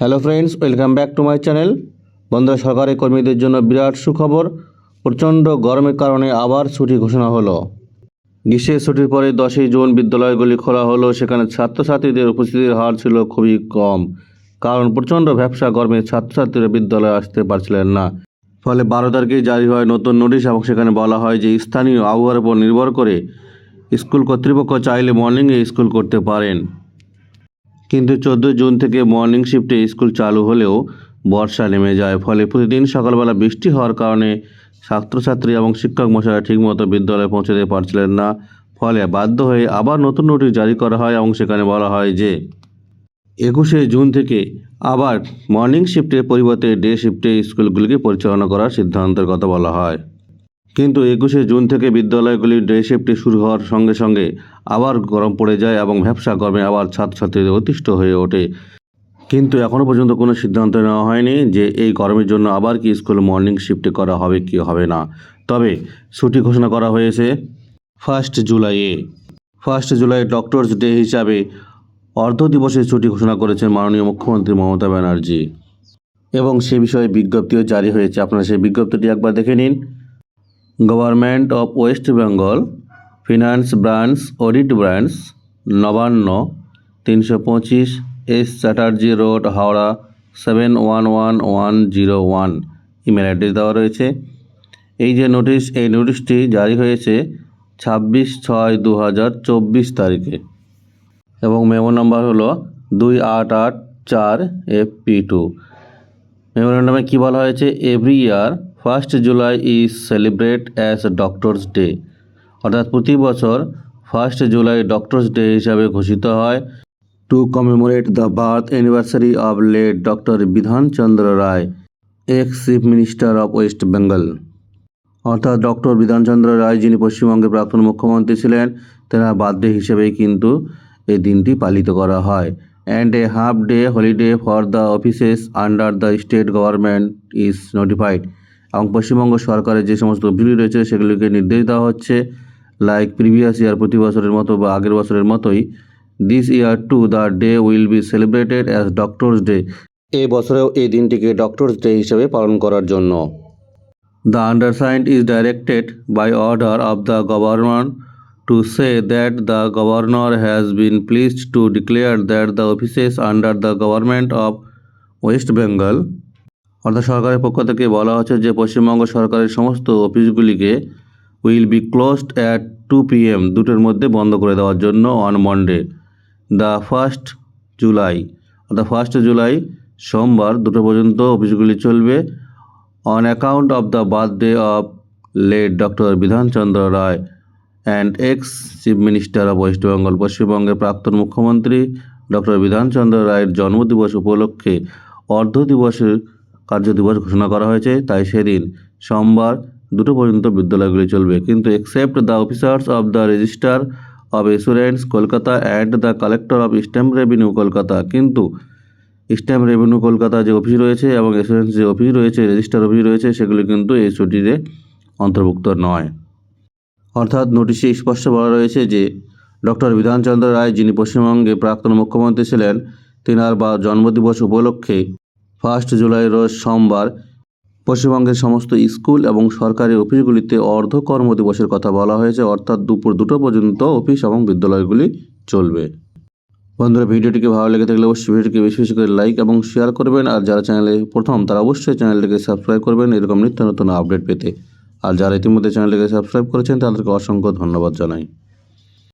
Hello friends welcome back to my channel বন্ধুরা সরকারি কর্মীদের জন্য বিরাট সুখবর। প্রচণ্ড গরমের কারণে আবার ছুটি ঘোষণা হলো। গ্রীষ্মের ছুটির পরে দশই জুন বিদ্যালয়গুলি খোলা হলো, সেখানে ছাত্রছাত্রীদের উপস্থিতির হার ছিল খুবই কম। কারণ প্রচণ্ড ব্যবসা গরমে ছাত্রছাত্রীরা বিদ্যালয়ে আসতে পারছিলেন না। ফলে বারো তারিখে জারি হয় নতুন নোটিশ এবং সেখানে বলা হয় যে স্থানীয় আবহাওয়ার উপর নির্ভর করে স্কুল কর্তৃপক্ষ চাইলে মর্নিংয়ে স্কুল করতে পারেন। কিন্তু চোদ্দোই জুন থেকে মর্নিং শিফটে স্কুল চালু হলেও বর্ষা নেমে যায়। ফলে প্রতিদিন সকালবেলা বৃষ্টি হওয়ার কারণে ছাত্রছাত্রী এবং শিক্ষক মশাইরা ঠিকমতো বিদ্যালয়ে পৌঁছতে পারছিলেন না। ফলে বাধ্য হয়ে আবার নতুন নোটিশ জারি করা হয় এবং সেখানে বলা হয় যে, একুশে জুন থেকে আবার মর্নিং শিফটের পরিবর্তে ডে শিফটে স্কুলগুলিকে পরিচালনা করার সিদ্ধান্তের কথা বলা হয়। কিন্তু একুশে জুন থেকে বিদ্যালয়গুলির ডে শিফটে শুরু হওয়ার সঙ্গে সঙ্গে আবার গরম পড়ে যায় এবং ব্যবসা গরমে আবার ছাত্রছাত্রীদের অতিষ্ঠ হয়ে ওঠে। কিন্তু এখনও পর্যন্ত কোনো সিদ্ধান্ত নেওয়া হয়নি যে এই গরমের জন্য আবার কি স্কুল মর্নিং শিফটে করা হবে, কি হবে না। তবে ছুটি ঘোষণা করা হয়েছে ফার্স্ট জুলাইয়ে। ফার্স্ট জুলাই ডক্টরস ডে হিসাবে অর্ধ দিবসের ছুটি ঘোষণা করেছেন মাননীয় মুখ্যমন্ত্রী মমতা ব্যানার্জি। এবং সে বিষয়ে বিজ্ঞপ্তিও জারি হয়েছে। আপনারা সেই বিজ্ঞপ্তিটি একবার দেখে নিন। Government of West Bengal finance branch audit branch Nabanna তিনশো পঁচিশ S Chatterjee road Howrah seven one one one zero one email address দেওয়া রয়েছে। এই যে নোটিশ এই নোটিশটি জারি হয়েছে ছাব্বিশ ছয় দু হাজার চব্বিশ তারিখে। এবং মেমো নাম্বার হলো দুই আট আট চার এফ পি টু। মেমোরেন্ডামে কী বলা হয়েছে? Every year first July is celebrate as doctors day. অর্থাৎ প্রতি বছর ফার্স্ট জুলাই ডক্টরস ডে হিসাবে ঘোষিত হয়। To commemorate the birth anniversary of late doctor Bidhanchandra Roy, ex chief minister of West Bengal. অর্থাৎ ডক্টর বিধানচন্দ্র রায় যিনি পশ্চিমবঙ্গের প্রাক্তন মুখ্যমন্ত্রী ছিলেন, তেনার বার্থডে হিসেবেই কিন্তু এই দিনটি পালিত করা হয়। And a half day holiday for the offices under the state government is notified. এবং পশ্চিমবঙ্গ সরকারের যে সমস্ত বিল রয়েছে সেগুলিকে নির্দেশ দেওয়া হচ্ছে। লাইক প্রিভিয়াস ইয়ার প্রতি বছরের মতো বা আগের বছরের মতোই this year too the day will be celebrated as doctors day এ বছরেও এই দিনটিকে ডক্টরস ডে হিসেবে পালন করার জন্য। The undersigned is directed by order of the governor to say that the governor has been pleased to declare that the offices under the government of West Bengal অর্থাৎ সরকারের পক্ষ থেকে বলা হচ্ছে যে পশ্চিমবঙ্গ সরকারের সমস্ত অফিসগুলিকে will be closed at two PM M দুটোর মধ্যে বন্ধ করে দেওয়ার জন্য on Monday, the first July অর্থাৎ ফার্স্ট জুলাই সোমবার দুটো পর্যন্ত অফিসগুলি চলবে on account of the birthday of late Dr. Bidhan Chandra Rai and ex-Chief Minister of West Bengal পশ্চিমবঙ্গের প্রাক্তন মুখ্যমন্ত্রী ডক্টর বিধানচন্দ্র রায়ের জন্মদিবস উপলক্ষে অর্ধ দিবসের কার্যদিবস ঘোষণা করা হয়েছে, তাই সেদিন সোমবার দুটো পর্যন্ত বিদ্যালয়গুলি চলবে। কিন্তু except the officers of the registrar of assurance Kolkata and the collector of stamp revenue Kolkata কিন্তু স্ট্যাম্প রেভিনিউ কলকাতা যে অফিস রয়েছে এবং এসুরেন্স যে অফিস রয়েছে রেজিস্টার অফিস রয়েছে, সেগুলি কিন্তু এই ছুটিতে অন্তর্ভুক্ত নয়। অর্থাৎ নোটিশে স্পষ্ট বলা রয়েছে যে, ডক্টর বিধানচন্দ্র রায় যিনি পশ্চিমবঙ্গে প্রাক্তন মুখ্যমন্ত্রী ছিলেন, তেনার বা জন্মদিবস উপলক্ষে ফার্স্ট জুলাই রোজ সোমবার পশ্চিমবঙ্গের সমস্ত স্কুল এবং সরকারি অফিসগুলিতে অর্ধ কর্মদিবসের কথা বলা হয়েছে, অর্থাৎ দুপুর দুটো পর্যন্ত অফিস এবং বিদ্যালয়গুলি চলবে। বন্ধুরা, ভিডিওটিকে ভালো লেগে থাকলে অবশ্যই ভিডিওটিকে বেশি বেশি করে লাইক এবং শেয়ার করবেন, আর যারা চ্যানেলে প্রথম, তারা অবশ্যই চ্যানেলটিকে সাবস্ক্রাইব করবেন এরকম নিত্য নতুন আপডেট পেতে। আর যারা ইতিমধ্যে চ্যানেলটিকে সাবস্ক্রাইব করেছেন, তাদেরকে অসংখ্য ধন্যবাদ জানাই।